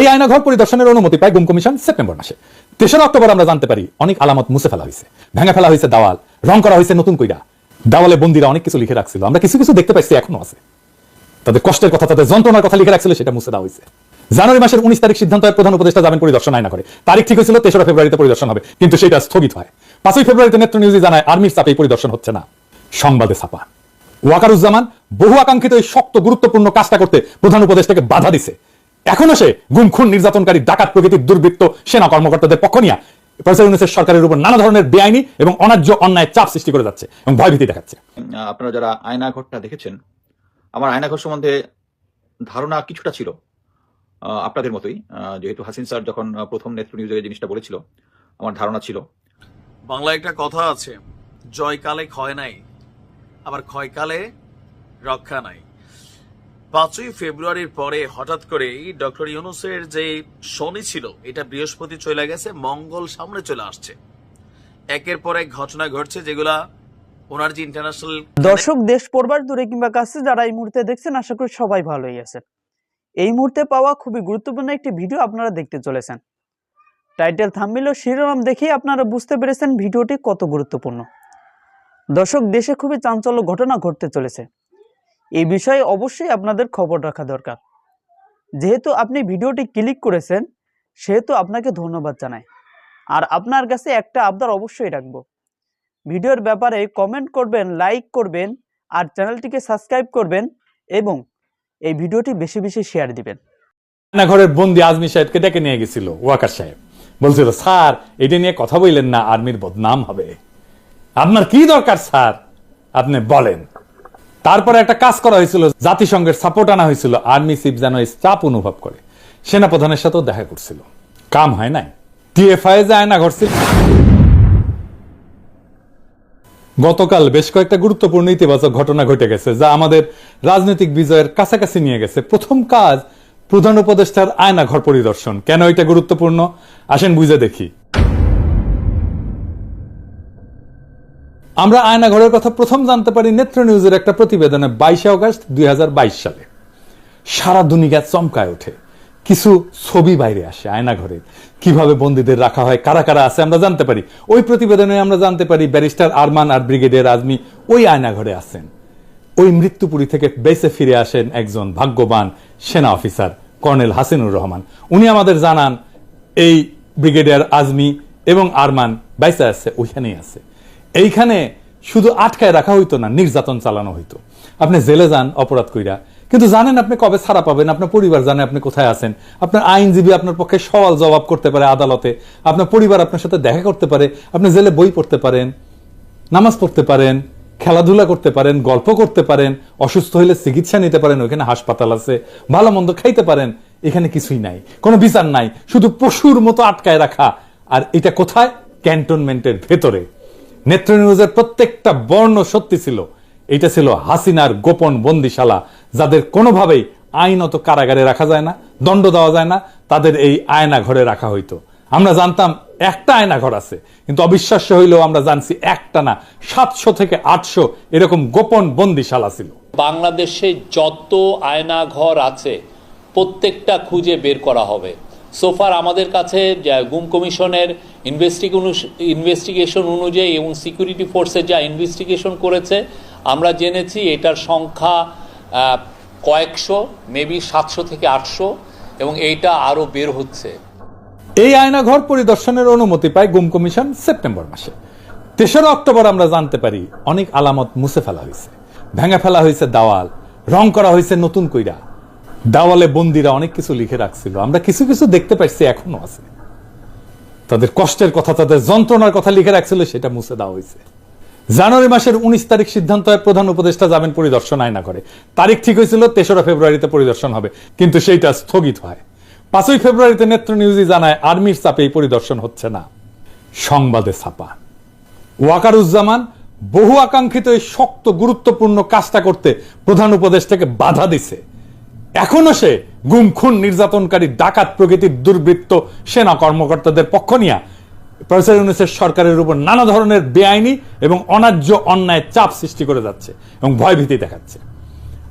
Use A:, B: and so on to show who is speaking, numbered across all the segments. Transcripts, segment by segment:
A: এই আয়নাঘর পরিদর্শনের অনুমতি পায় গুম কমিশন সেপ্টেম্বর মাসে। তেসরা অক্টোবর আমরা জানতে পারি অনেক আলামত মুছে ফেলা হয়েছে। ভেঙে ফেলা হয়েছে দাওয়াল, রং করা হয়েছে নতুন কইরা। দাওয়ালে বন্দিরা অনেক কিছু লিখে রাখছিল। আমরা কিছু কিছু দেখতে পাইছি, এখনও আছে। তাদের কষ্টের কথা, তাদের যন্ত্রণার কথা লিখে রাখছিল, সেটা মুছে দেওয়া হয়েছে। জানুয়ারি মাসের উনিশ তারিখ সিদ্ধান্ত হয় প্রধান উপদেষ্টা যাবেন পরিদর্শন আয়না করে। তারিখ ঠিক হয়েছিল, তেসরা ফেব্রুয়ারিতে পরিদর্শন হবে, কিন্তু সেটা স্থগিত হয়। পাঁচই ফেব্রুয়ারিতে নেত্র নিউজে জানায়, আর্মির চাপে পরিদর্শন হচ্ছে না। সংবাদে ছাপা। ওয়াকারুজ্জামান বহু আকাঙ্ক্ষিত এই শক্ত, গুরুত্বপূর্ণ কাজটা করতে প্রধান উপদেষ্টাকে বাধা দিছে। এখনও সে গুম খুন নির্যাতনকারী ডাকাত প্রকৃতির দুর্বৃত্ত সেনা কর্মকর্তাদের পক্ষ নিয়ে প্রফেসর ইউনুসের সরকারের উপর নানা ধরনের বেআইনি এবং অন্যায্য অন্যায় চাপ সৃষ্টি করে যাচ্ছে এবং ভয়ভীতি দেখাচ্ছে।
B: আপনারা যারা আয়নাঘরটা দেখেছেন আমার আয়নাঘর সম্বন্ধে ধারণা কিছুটা ছিল আপনাদের মতোই। যেহেতু হাসিন স্যার যখন প্রথম নেত্র নিউজে জিনিসটা বলেছিল আমার ধারণা ছিল।
C: বাংলায় একটা কথা আছে জয়কালে ক্ষয় নাই আবার ক্ষয়কালে রক্ষা নাই। পাঁচই ফেব্রুয়ারির পরে হঠাৎ করেই ডক্টর ইউনুসের যে শনি ছিল, এটা বৃহস্পতি চলে গেছে, মঙ্গল সামনে চলে আসছে। একের পর এক ঘটনা ঘটছে যেগুলা ওনার যে ইন্টারন্যাশনাল
D: দর্শক, দেশ পড়বার দূরে কিংবা কাছে যারা এই মুহূর্তে দেখছেন, আশা করি সবাই ভালোই আছেন। এই মুহূর্তে পাওয়া খুবই গুরুত্বপূর্ণ একটি ভিডিও আপনারা দেখতে চলেছেন। টাইটেল থাম্বিল ও শিরোনাম দেখেই আপনারা বুঝতে পেরেছেন ভিডিওটি কত গুরুত্বপূর্ণ। দর্শক, দেশে খুবই চাঞ্চল্য ঘটনা ঘটতে চলেছে। এই বিষয়ে অবশ্যই আপনাদের খবর রাখা দরকার। যেহেতু আপনি ভিডিওটি ক্লিক করেছেন, সেহেতু আপনাকে ধন্যবাদ জানাই। আর আপনার কাছে একটা আবদার অবশ্যই রাখব। ভিডিওর ব্যাপারে কমেন্ট করবেন লাইক করবেন, আর চ্যানেলটিকে সাবস্ক্রাইব করবেন এবং এই ভিডিওটি বেশি বেশি শেয়ার দিবেন।
A: ঘরের বন্দি আজমি সাহেবকে ডেকে নিয়ে গেছিল, ওয়াকার সাহেব। বলছিল, স্যার, এটা নিয়ে কথা বললেন না, আর্মির বদনাম হবে। আপনার কি দরকার, স্যার? আপনি বলেন। তারপরে একটা কাজ করা হয়েছিল, জাতিসংঘের সাপোর্ট আনা হয়েছিল আর্মি চিফ যেন চাপ অনুভব করে। সেনাপ্রধানের সাথেও দেখা করছিল। কাম হয় নাই। টিএফআই যে আয়না ঘটছিল গতকাল বেশ কয়েকটা গুরুত্বপূর্ণ ইতিবাচক ঘটনা ঘটে গেছে, যা আমাদের রাজনৈতিক বিজয়ের কাছাকাছি নিয়ে গেছে। প্রথম কাজ, প্রধান উপদেষ্টার আয়না ঘর পরিদর্শন। কেন এটা গুরুত্বপূর্ণ? আসেন বুঝে দেখি। আমরা আয়না ঘরের কথা প্রথম জানতে পারি নেত্র নিউজের একটা প্রতিবেদনে বাইশে অগস্ট দুই সালে। সারা দুনিয়া চমকায় ওঠে। কিছু ছবি বাইরে আসে আয়না ঘরে কীভাবে বন্দীদের রাখা হয়, কারা কারা আছে আমরা জানতে পারি। ওই প্রতিবেদনে আমরা জানতে পারি ব্যারিস্টার আরমান আর ব্রিগেডিয়ার আজমি ওই আয়না ঘরে আছেন। ওই মৃত্যুপুরী থেকে বেঁচে ফিরে আসেন একজন ভাগ্যবান সেনা অফিসার কর্নেল হাসিনুর রহমান। উনি আমাদের জানান, এই ব্রিগেডিয়ার আজমি এবং আরমান বেঁচে আছে, ওইখানেই আছে। এইখানে শুধু আটকায় রাখা হইতো না, নির্যাতন চালানো হইতো। আপনি জেলে যান অপরাধ কইরা। কিন্তু জানেন আপনি কবে ছাড়া পাবেন? আপনার পরিবার জানে আপনি কোথায় আছেন। আপনার আইনজীবী আপনার পক্ষে সওয়াল জবাব করতে পারে আদালতে। আপনার পরিবার আপনার সাথে দেখা করতে পারে। আপনি জেলে বই পড়তে পারেন, নামাজ পড়তে পারেন, খেলাধুলা করতে পারেন, গল্প করতে পারেন, অসুস্থ হলে চিকিৎসা নিতে পারেন, ওইখানে হাসপাতাল আছে, ভালো মন্দ খাইতে পারেন, এখানে কিছুই নাই। কোনো বিচার নাই। শুধু পশুর মতো আটকায় রাখা। আর এটা কোথায়? ক্যান্টনমেন্টের ভেতরে। নেত্র নিউজের প্রত্যেকটা বর্ণ সত্যি ছিল। এটা ছিল হাসিনার গোপন বন্দিশালা, যাদের কোনোভাবেই আইনত কারাগারে রাখা যায় না, দণ্ড দেওয়া যায় না, তাদের এই আয়না ঘরে রাখা হইতো। আমরা জানতাম একটা আয়না ঘর আছে, কিন্তু অবিশ্বাস্য হইলেও আমরা জানছি একটা না, সাতশো থেকে আটশো এরকম গোপন বন্দিশালা ছিল।
E: বাংলাদেশে যত আয়নাঘর আছে, প্রত্যেকটা খুঁজে বের করা হবে। সোফার আমাদের কাছে গুম কমিশনের ইনভেস্টিগেশন অনুযায়ী এবং সিকিউরিটি ফোর্সের যা ইনভেস্টিগেশন করেছে, আমরা জেনেছি এটার সংখ্যা কয়েকশো মেবি সাতশো থেকে আটশো এবং এইটা আরও বের হচ্ছে।
A: এই আয়নাঘর পরিদর্শনের অনুমতি পায় গুম কমিশন সেপ্টেম্বর মাসে। তেসরা অক্টোবর আমরা জানতে পারি, অনেক আলামত মুছে ফেলা হয়েছে। ভেঙে ফেলা হয়েছে দাওয়াল, রং করা হয়েছে নতুন কইরা। দাওয়ালে বন্দিরা অনেক কিছু লিখে রাখছিল। আমরা কিছু কিছু দেখতে পাচ্ছি এখনও আছে। তাদের কষ্টের কথা, তাদের যন্ত্রণার কথা লিখে রাখছিল, সেটা মুছে দেওয়া হয়েছে। জানুয়ারি মাসের উনিশ তারিখ সিদ্ধান্ত হয়, প্রধান উপদেষ্টা যাবেন পরিদর্শন আয়না করে। তারিখ ঠিক হয়েছিল, তেসরা ফেব্রুয়ারিতে পরিদর্শন হবে, কিন্তু সেইটা স্থগিত হয়। পাঁচই ফেব্রুয়ারিতে নেত্র নিউজই জানায়, আর্মির চাপে এই পরিদর্শন হচ্ছে না। সংবাদে ছাপা। ওয়াকারুজ্জামান বহু আকাঙ্ক্ষিত এই শক্ত, গুরুত্বপূর্ণ কাজটা করতে প্রধান উপদেষ্টাকে বাধা দিছে। এখনও সে গুম, খুন, নির্যাতনকারী, ডাকাত প্রকৃতির দুর্বৃত্ত সেনা কর্মকর্তাদের পক্ষ নিয়ে প্রফেসর ইউনুসের সরকারের উপর নানা ধরনের বেআইনি এবং অন্যায্য অন্যায় চাপ সৃষ্টি করে যাচ্ছে এবং ভয়ভীতি দেখাচ্ছে।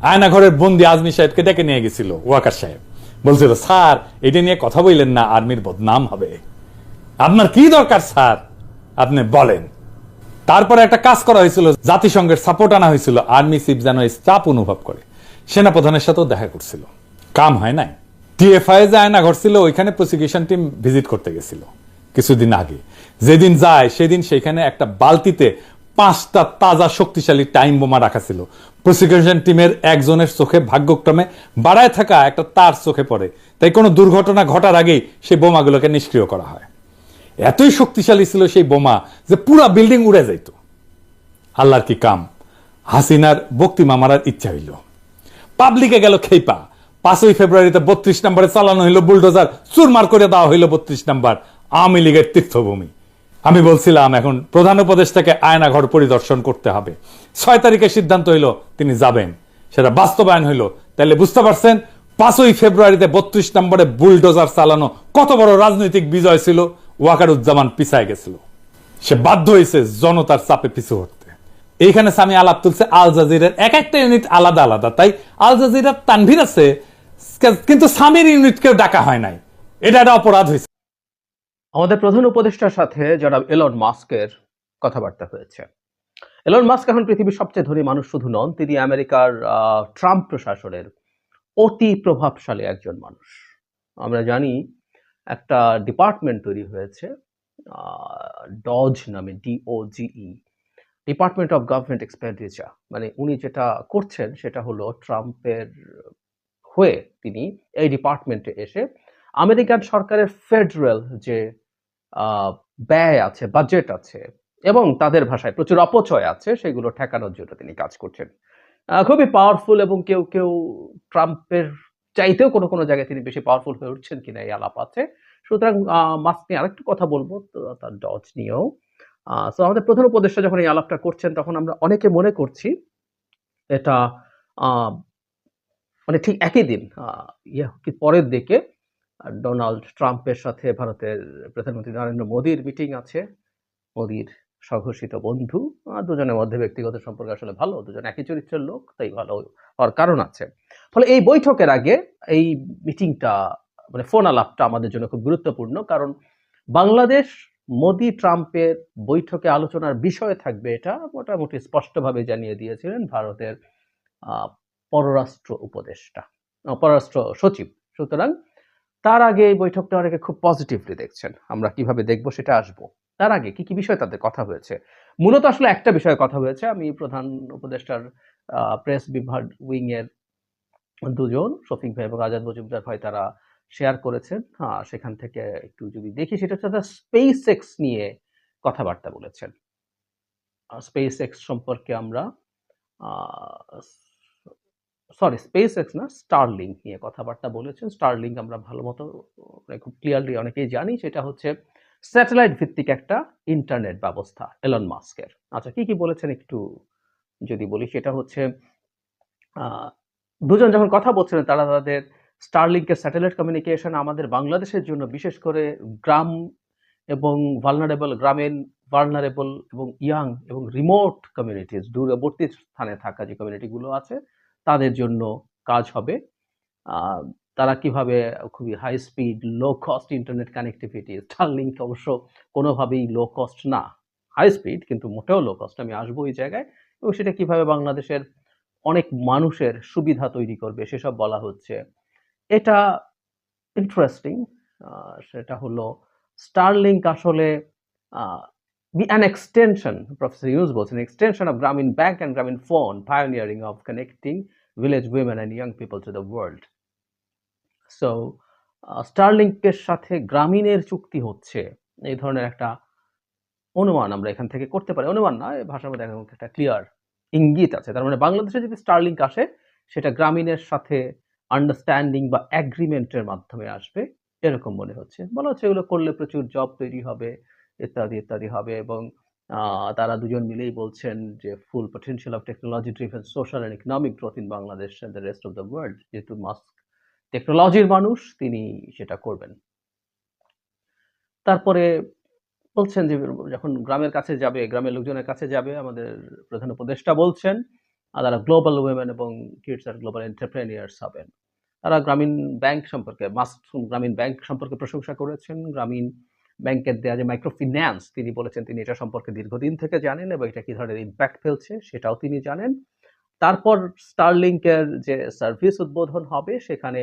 A: আয়নাঘরের বন্দি আজমি সাহেবকে ডেকে নিয়ে গেছিল ওয়াকার সাহেব। বলছিল, স্যার, এটা নিয়ে কথা বললেন না, আর্মির বদনাম হবে। আপনার কি দরকার, স্যার? আপনি বলেন। তারপরে একটা কাজ করা হয়েছিল, জাতিসংঘের সাপোর্ট আনা হয়েছিল, আর্মি চিফ যেন চাপ অনুভব করে। সেনাপ্রধানের সাথেও দেখা করছিল। কাম হয় নাই। টিএফআই যে আয়না ঘটছিল ওইখানে প্রসিকিউশন টিম ভিজিট করতে গেছিল, কিছুদিন আগে। যেদিন যায়, সেদিন সেখানে একটা বালতিতে পাঁচটা তাজা শক্তিশালী টাইম বোমা রাখা ছিল। প্রসিকিউশন টিমের একজনের চোখে ভাগ্যক্রমে বাড়ায় থাকা একটা তার চোখে পড়ে। তাই কোনো দুর্ঘটনা ঘটার আগেই সেই বোমাগুলোকে নিষ্ক্রিয় করা হয়। এতই শক্তিশালী ছিল সেই বোমা যে পুরা বিল্ডিং উড়ে যাইত। আল্লাহর কি কাম? হাসিনার বক্তিমা মারার ইচ্ছা হইল। পাবলিকে গেল খেইপা। পাঁচই ফেব্রুয়ারিতে বত্রিশ নম্বরে চালানো হইল বুলডোজার, চুরমার করে দেওয়া হইল বত্রিশ নম্বর আওয়ামী লীগের তীর্থভূমি। আমি বলছিলাম, এখন প্রধান উপদেষ্টাকে আয়নাঘর পরিদর্শন করতে হবে। ছয় তারিখে সিদ্ধান্ত হইল তিনি যাবেন। সেটা বাস্তবায়ন হইল। তাহলে বুঝতে পারছেন, পাঁচই ফেব্রুয়ারিতে বত্রিশ নম্বরে বুলডোজার চালানো কত বড় রাজনৈতিক বিজয় ছিল, ওয়াকারুজ্জামান পিছায় গেছিল। সে বাধ্য হয়েছে জনতার চাপে পিছু হটতে। এইখানে সামি আলাপ তুলছে আল জাজিরের এক একটা ইউনিট আলাদা আলাদা। তাই আল জাজিরার তানভীর আছে কিন্তু সামির ইউনিটকেও ডাকা হয় নাই। এটা একটা অপরাধ হয়েছে।
F: আমাদের প্রধান উপদেষ্টার সাথে যারা এলন মাস্কের কথাবার্তা হয়েছে। এলন মাস্ক এখন পৃথিবীর সবচেয়ে ধনী মানুষ শুধু নন, তিনি আমেরিকার ট্রাম্প প্রশাসনের অতি প্রভাবশালী একজন মানুষ। আমরা জানি একটা ডিপার্টমেন্ট তৈরি হয়েছে ডজ নামে DOGE department of government expenditure মানে উনি যেটা করছেন সেটা হলো ট্রাম্পের হয়ে তিনি এই ডিপার্টমেন্টে এসে আমেরিকান সরকারের ফেডারেল যে ব্যয় আছে বাজেট আছে এবং তাদের ভাষায় প্রচুর অপচয় আছে সেগুলো ঠেকানোর জন্য তিনি কাজ করছেন। খুবই পাওয়ারফুল এবং কেউ কেউ ট্রাম্পের চাইতেও কোনো কোনো জায়গায় তিনি বেশি পাওয়ারফুল হয়ে উঠছেন কিনা এই আলাপ আছে। সুতরাং মাস্ক নিয়ে আরেকটু কথা বলব তার ডজ নিয়েও। সো আমাদের প্রধান উপদেষ্টা যখন এই আলাপটা করছেন, তখন আমরা অনেকে মনে করছি এটা মানে ঠিক একই দিন পরের দিকে ডোনাল্ড ট্রাম্পের সাথে ভারতের প্রধানমন্ত্রী নরেন্দ্র মোদীর মিটিং আছে। মোদীর স্বঘোষিত বন্ধু দুজনের মধ্যে ব্যক্তিগত সম্পর্ক আসলে ভালো, দুজন একই চরিত্রের লোক, তাই ভালো হওয়ার কারণ আছে। ফলে এই বৈঠকের আগে এই মিটিংটা মানে ফোন আলাপটা আমাদের জন্য খুব গুরুত্বপূর্ণ, কারণ বাংলাদেশ মোদি ট্রাম্পের বৈঠকে আলোচনার বিষয় থাকবে এটা মোটামুটি স্পষ্টভাবে জানিয়ে দিয়েছিলেন ভারতের পররাষ্ট্র উপদেষ্টা পররাষ্ট্র সচিব। সুতরাং তার আগে এই বৈঠকটা অনেকে খুব পজিটিভলি দেখছেন। আমরা কীভাবে দেখব সেটা আসব। তার আগে কি কি বিষয় তাদের কথা হয়েছে? মূলত আসলে একটা বিষয়ে কথা হয়েছে। আমি প্রধান উপদেষ্টার প্রেস বিভাগ উইং এর দুজন, শফিক ভাই এবং আজাদ মজুমদার ভাই তারা শেয়ার করেছেন। সেখান থেকে একটু যদি দেখি, সেটা হচ্ছে তারা স্পেস এক্স নিয়ে কথাবার্তা বলেছেন। স্পেস এক্স সম্পর্কে আমরা সরি স্পেস এক্স না স্টারলিং নিয়ে কথাবার্তা বলেছেন। স্টারলিং আমরা ভালো মতো মানে খুব ক্লিয়ারলি অনেকেই জানি, সেটা হচ্ছে স্যাটেলাইট ভিত্তিক একটা ইন্টারনেট ব্যবস্থা এলন মাস্কের আচ্ছা কি কি বলেছেন একটু যদি বলি, সেটা হচ্ছে দুজন যখন কথা বলছিলেন, তারা তাদের স্টারলিংকের স্যাটেলাইট কমিউনিকেশন আমাদের বাংলাদেশের জন্য, বিশেষ করে গ্রাম এবং ভালনারেবল গ্রামীণ ভালনারেবল এবং ইয়াং এবং রিমোট কমিউনিটিস দূরবর্তী স্থানে থাকা যে কমিউনিটিগুলো আছে, তাদের জন্য কাজ হবে। তারা কীভাবে খুবই high speed low cost internet connectivity Starlink অবশ্য কোনোভাবেই লো কস্ট না। হাই স্পিড কিন্তু মোটেও লো কস্ট আমি আসব এই জায়গায়। এবং সেটা কীভাবে বাংলাদেশের অনেক মানুষের সুবিধা তৈরি করবে, সেসব বলা হচ্ছে। এটা ইন্টারেস্টিং সেটা হলো স্টারলিংক আসলে অ্যান এক্সটেনশন প্রফেসর ইউজ বলছেন extension of Grameen bank and Grameen phone pioneering of connecting village women and young people to the world so স্টারলিংকের সাথে গ্রামীণের চুক্তি হচ্ছে, এই ধরনের একটা অনুমান আমরা এখান থেকে করতে পারি। অনুমান না এই ভাষার মধ্যে একটা ক্লিয়ার ইঙ্গিত আছে। তার মানে বাংলাদেশে যদি স্টারলিংক আসে, সেটা গ্রামীণের সাথে আন্ডারস্ট্যান্ডিং বা অ্যাগ্রিমেন্টের মাধ্যমে আসবে, এরকম মনে হচ্ছে। বলা হচ্ছে এগুলো করলে প্রচুর জব তৈরি হবে, ইত্যাদি ইত্যাদি হবে এবং তারা দুজন মিলেই বলছেন যে full potential of technology driven social and economic growth in Bangladesh and the rest of the world যেহেতু মাস্ক টেকনোলজির মানুষ, তিনি সেটা করবেন। তারপরে বলছেন যে যখন গ্রামের কাছে যাবে, গ্রামের লোকজনের কাছে যাবে, আমাদের প্রধান উপদেষ্টা বলছেন আর তারা গ্লোবাল উইমেন এবং কিডস আর গ্লোবাল এন্টারপ্রেনিয়ার্স হবেন। তারা গ্রামীণ ব্যাংক সম্পর্কে মাস গ্রামীণ ব্যাংক সম্পর্কে প্রশংসা করেছেন। গ্রামীণ ব্যাংকের দেওয়া যে মাইক্রো ফিন্যান্স তিনি বলেছেন তিনি এটা সম্পর্কে দীর্ঘদিন থেকে জানেন এবং এটা কী ধরনের ইম্প্যাক্ট ফেলছে সেটাও তিনি জানেন। তারপর স্টারলিংকের যে সার্ভিস উদ্বোধন হবে, সেখানে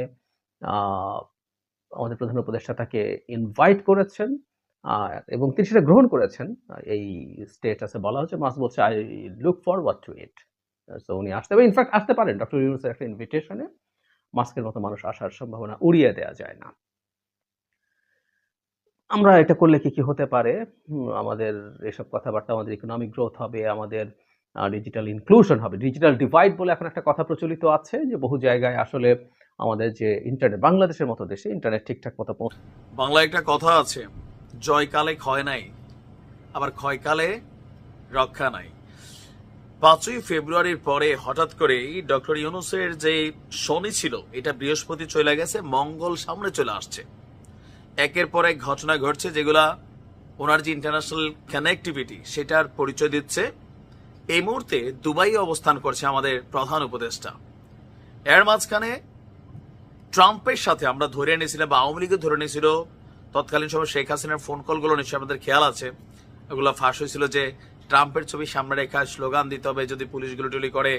F: আমাদের প্রধান উপদেষ্টা তাকে ইনভাইট করেছেন এবং তিনি সেটা গ্রহণ করেছেন। এই স্টেটাসে বলা হচ্ছে মাস বলছে I look forward to it so উনি আসতে হবে ইনফ্যাক্ট আসতে পারেন। ডক্টর ইউনুসের একটা ইনভিটেশনে মাস্কের মতো মানুষ আসার সম্ভাবনা উড়িয়ে দেওয়া যায় না। আমরা এটা করলে কি কি হতে পারে? আমাদের এসব কথাবার্তা, আমাদের ইকোনমিক গ্রোথ হবে, আমাদের ডিজিটাল ইনক্লুশন হবে। ডিজিটাল ডিভাইড বলে এখন একটা কথা প্রচলিত আছে যে বহু জায়গায় আসলে আমাদের যে ইন্টারনেট বাংলাদেশের মতো দেশে ইন্টারনেট ঠিকঠাক মতো
C: বাংলায় একটা কথা আছে, জয়কালে ক্ষয় নাই, আবার ক্ষয়কালে রক্ষা নাই। পাঁচই ফেব্রুয়ারির পরে হঠাৎ করেই ডক্টর ইউনুসের যে শনি ছিল, এটা বৃহস্পতি চলে গেছে, মঙ্গল সামনে চলে আসছে। একের পর এক ঘটনা ঘটছে যেগুলা ওনার যে ইন্টারন্যাশনাল কানেক্টিভিটি সেটার পরিচয় দিচ্ছে। এই মুহূর্তে দুবাই অবস্থান করছে আমাদের প্রধান উপদেষ্টা। এর মাঝখানে ট্রাম্পের সাথে আমরা ধরে নিয়েছিলাম বা আওয়ামী লীগও ধরে নিয়েছিল তৎকালীন সময় শেখ হাসিনার ফোন কলগুলো নিশ্চয়ই আমাদের খেয়াল আছে। এগুলো ফাঁস হয়েছিল যে ট্রাম্পের ছবি সামনে রেখা স্লোগান দিতে হবে, যদি পুলিশ গুলোটুলি করে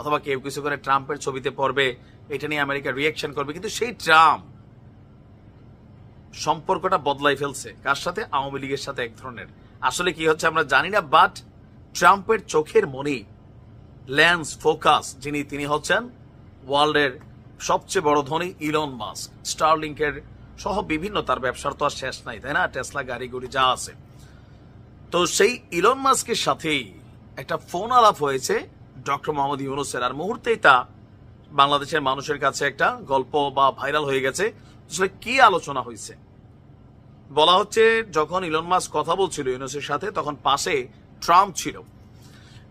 C: অথবা কেউ কিছু করে ট্রাম্পের ছবিতে পড়বে, এটা নিয়ে আমেরিকা রিয়াকশন করবে। কিন্তু সেই ট্রাম্প সম্পর্কটা বদলাই ফেলছে। কার সাথে? আওয়ামী লীগের সাথে এক ধরনের। আসলে কি হচ্ছে আমরা জানি না বাট ট্রাম্পের চোখের মনি ল্যান্স ফোকাস যিনি, তিনি হচ্ছেন ওয়ার্ল্ডের সবচেয়ে বড় ধনী ইলন মাস্ক স্টারলিংকের সহ বিভিন্ন তার ব্যবসার তো আর শেষ নাই, তাই না? টেসলা গাড়ি, গুড়ি, যা আছে। তো সেই ইলন মাস্কের সাথেই একটা ফোন আলাপ হয়েছে ডক্টর মোহাম্মদ ইউনুসের। আর মুহূর্তেই তা বাংলাদেশের মানুষের কাছে একটা গল্প বা ভাইরাল হয়ে গেছে। আসলে কি আলোচনা হয়েছে? বলা হচ্ছে, যখন ইলন মাস্ক কথা বলছিল ইউনুসের সাথে, তখন পাশে ট্রাম্প ছিল।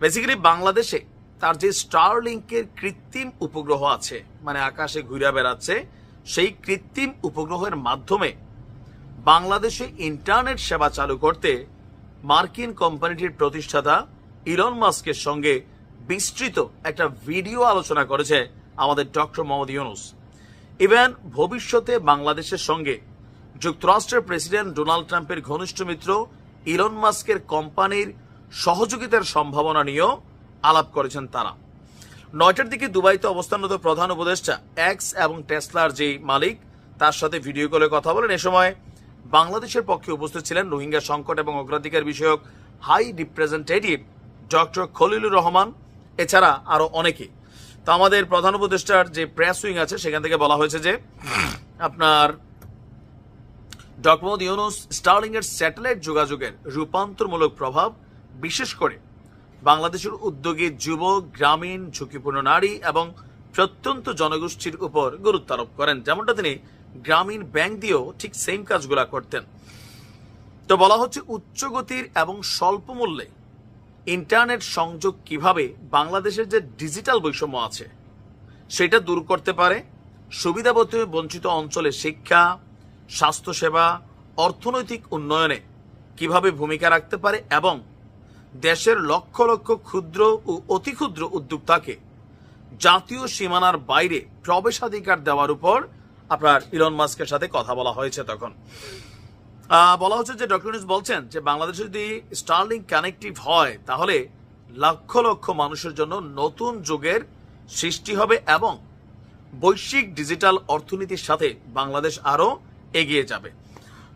C: বেসিক্যালি বাংলাদেশে তার যে স্টারলিংকের কৃত্রিম উপগ্রহ আছে মানে আকাশে ঘুরে বেড়াচ্ছে, সেই কৃত্রিম উপগ্রহের মাধ্যমে বাংলাদেশে ইন্টারনেট সেবা চালু করতে মার্কিন কোম্পানিটির প্রতিষ্ঠাতা ইলন মাস্কের সঙ্গে বিস্তৃত একটা ভিডিও আলোচনা করেছে আমাদের ডক্টর মোহাম্মদ ইউনুস। ইভেন ভবিষ্যতে বাংলাদেশের সঙ্গে যুক্তরাষ্ট্রের প্রেসিডেন্ট ডোনাল্ড ট্রাম্পের ঘনিষ্ঠ মিত্র ইলন মাস্কের কোম্পানির সহযোগিতার সম্ভাবনা নিয়েও আলাপ করেছেন তারা। নয়টার দিকে দুবাইতে অবস্থানরত প্রধান উপদেষ্টা এক্স এবং টেসলার যে মালিক, তার সাথে ভিডিও কলে কথা বলেন। এ সময় বাংলাদেশের পক্ষে উপস্থিত ছিলেন রোহিঙ্গা সংকট এবং অগ্রাধিকার বিষয়ক high representative doctor Khalilur Rahman, এছাড়া আরও অনেকে। তো আমাদের প্রধান উপদেষ্টার যে প্রেস উইং আছে, সেখান থেকে বলা হয়েছে যে, আপনার মোহাম্মদ ইউনুস স্টার্লিং এর স্যাটেলাইট যোগাযোগের রূপান্তরমূলক প্রভাব, বিশেষ করে বাংলাদেশের উদ্যোগে যুব, গ্রামীণ, ঝুঁকিপূর্ণ নারী এবং প্রত্যন্ত জনগোষ্ঠীর উপর গুরুত্ব আরোপ করেন। যেমনটা তিনি গ্রামীণ ব্যাংক দিয়েও ঠিক সেম কাজগুলা করতেন। তো বলা হচ্ছে উচ্চ গতির এবং স্বল্প মূল্যে ইন্টারনেট সংযোগ কীভাবে বাংলাদেশের যে ডিজিটাল বৈষম্য আছে, সেটা দূর করতে পারে সুবিধাবতী বঞ্চিত অঞ্চলে শিক্ষা, স্বাস্থ্যসেবা, অর্থনৈতিক উন্নয়নে কীভাবে ভূমিকা রাখতে পারে এবং দেশের লক্ষ লক্ষ ক্ষুদ্র ও অতি ক্ষুদ্র উদ্যোক্তাকে জাতীয় সীমানার বাইরে প্রবেশাধিকার দেওয়ার উপর আপনার ইলন মাস্কের সাথে কথা বলা হয়েছে তখন। বলা হচ্ছে যে ডক্টর ইউনুস বলছেন যে, বাংলাদেশে যদি স্টার্লিং কানেক্টিভ হয়, তাহলে লক্ষ লক্ষ মানুষের জন্য নতুন যুগের সৃষ্টি হবে এবং বৈশ্বিক ডিজিটাল অর্থনীতির সাথে বাংলাদেশ আরও এগিয়ে যাবে।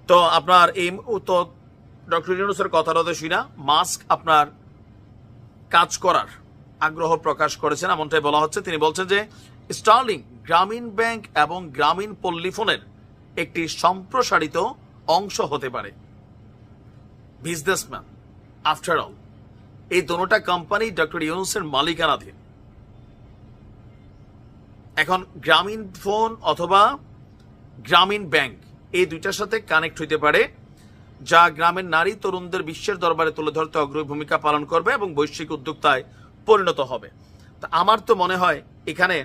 C: তো আপনার এই তো ডক্টর ইউনুসের কথাটা তো শুনা মাস্ক আপনার কাজ করার আগ্রহ প্রকাশ করেছেন, এমনটাই বলা হচ্ছে। তিনি বলছেন যে স্টার্লিং গ্রামীণ ব্যাংক এবং গ্রামীণ পল্লীফোনের একটি সম্প্রসারিত অংশ হতে পারে। বিজনেসম্যান, আফটার অল, এই দোনোটা কোম্পানি ডক্টর ইউনুসের মালিকানাধীন। এখন গ্রামীণ ফোন অথবা গ্রামীণ ব্যাংক, এই দুইটার সাথে কানেক্ট হইতে পারে, যা গ্রামের নারী তরুণদের বিশ্বের দরবারে তুলে ধরতে অগ্রণী ভূমিকা পালন করবে এবং বৈশ্বিক উদ্যোক্তায় পরিণত হবে। তা আমার তো মনে হয় এখানে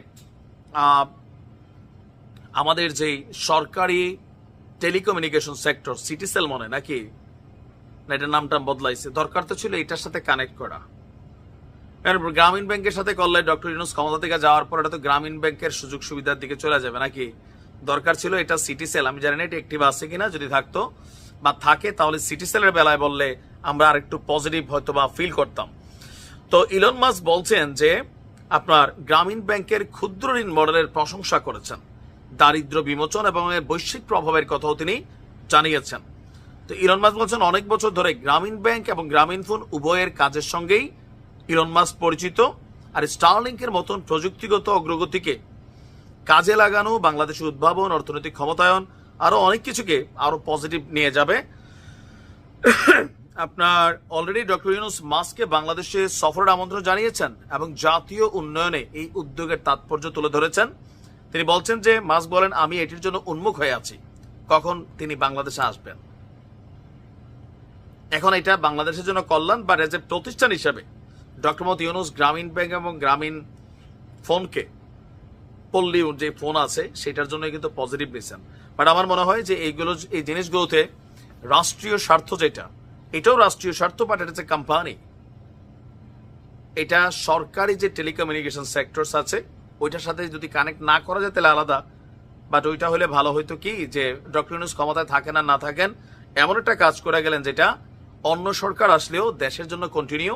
C: আমাদের যে সরকারি টেলিকমিউনিকেশন সেক্টর সিটিসেল মনে নাকি? না, এটার নামটা বদলাইছে। দরকার তো ছিল এটার সাথে কানেক্ট করা। গ্রামীণ ব্যাংকের সাথে করলে ডক্টর ইউনুস ক্ষমতা থেকে যাওয়ার পর এটা তো গ্রামীণ ব্যাংকের সুযোগ সুবিধার দিকে চলে যাবে নাকি? দরকার ছিল এটা সিটি সেল আমি জানি না এটা অ্যাক্টিভ আছে কিনা, যদি থাকতো বা থাকে, তাহলে সিটি সেলের বেলায় বললে আমরা আর একটু পজিটিভ হয়তো বা ফিল করতাম। তো ইলন মাস বলছেন যে আপনার গ্রামীণ ব্যাংকের ক্ষুদ্র ঋণ মডেলের প্রশংসা করেছেন। দারিদ্র বিমোচন এবং এর বৈশ্বিক প্রভাবের কথাও তিনি জানিয়েছেন। তো ইলন মাস বলছেন, অনেক বছর ধরে গ্রামীণ ব্যাংক এবং গ্রামীণ ফোন উভয়ের কাজের সঙ্গেই ইলন মাস পরিচিত। আর স্টারলিংকের মতন প্রযুক্তিগত অগ্রগতিকে কাজে লাগানো, বাংলাদেশের উদ্ভাবন, অর্থনৈতিক ক্ষমতায়ন, আরও অনেক কিছুকে আরও পজিটিভ নিয়ে যাবে। আপনার অলরেডি ডক্টর ইউনুস মাসকে বাংলাদেশে সফরের আমন্ত্রণ জানিয়েছেন এবং জাতীয় উন্নয়নে এই উদ্যোগের তাৎপর্য তুলে ধরেছেন। তিনি বলছেন যে মাস বলেন, আমি এটির জন্য উন্মুখ হয়ে আছি। কখন তিনি বাংলাদেশে আসবেন? এখন এটা বাংলাদেশের জন্য কল্যাণ বা এজ প্রতিষ্ঠান হিসেবে ডক্টর মত ইউনুস গ্রামীণ ব্যাংক এবং গ্রামীণ ফোনকে, পল্লী যে ফোন আছে, সেটার জন্য কিন্তু পজিটিভ নিছেন বাট আমার মনে হয় যে, এইগুলো, এই জিনিসগুলোতে রাষ্ট্রীয় স্বার্থ যেটা এটাও রাষ্ট্রীয় স্বার্থ বাট এটা হচ্ছে কোম্পানি এটা সরকারি যে টেলিকমিউনিকেশন সেক্টরস আছে, ওইটার সাথে যদি কানেক্ট না করা যায় তাহলে আলাদা। বাট ওইটা হলে ভালো হইতো কি যে ডক্টর ইউনুস ক্ষমতায় থাকেন আর না থাকেন, এমন একটা কাজ করে গেলেন যেটা অন্য সরকার আসলেও দেশের জন্য কন্টিনিউ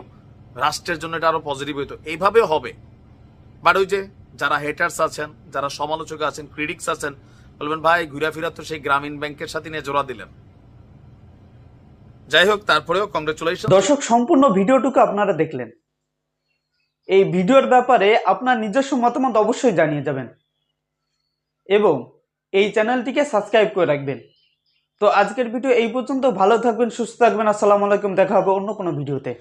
C: রাষ্ট্রের জন্য এটা আরও পজিটিভ হইতো। এইভাবে হবে। বাট ওই যে যারা হেটার্স আছেন, যারা সমালোচক আছেন ক্রিটিক্স আছেন, বলবেন, ভাই ঘুরা ফিরা তো সেই গ্রামীণ ব্যাংকের সাথে নিয়ে জোড়া দিলেন। যাই হোক, তারপরেও কংগ্রেচুলেশন
D: দর্শক, সম্পূর্ণ ভিডিওটুকু আপনারা দেখলেন। এই ভিডিওর ব্যাপারে আপনার নিজস্ব মতামত অবশ্যই জানিয়ে যাবেন। এবং এই চ্যানেলটিকে সাবস্ক্রাইব করে রাখবেন। তো আজকের ভিডিও এই পর্যন্ত। ভালো থাকবেন, সুস্থ থাকবেন। আসসালামু আলাইকুম। দেখা হবে অন্য কোনো ভিডিওতে।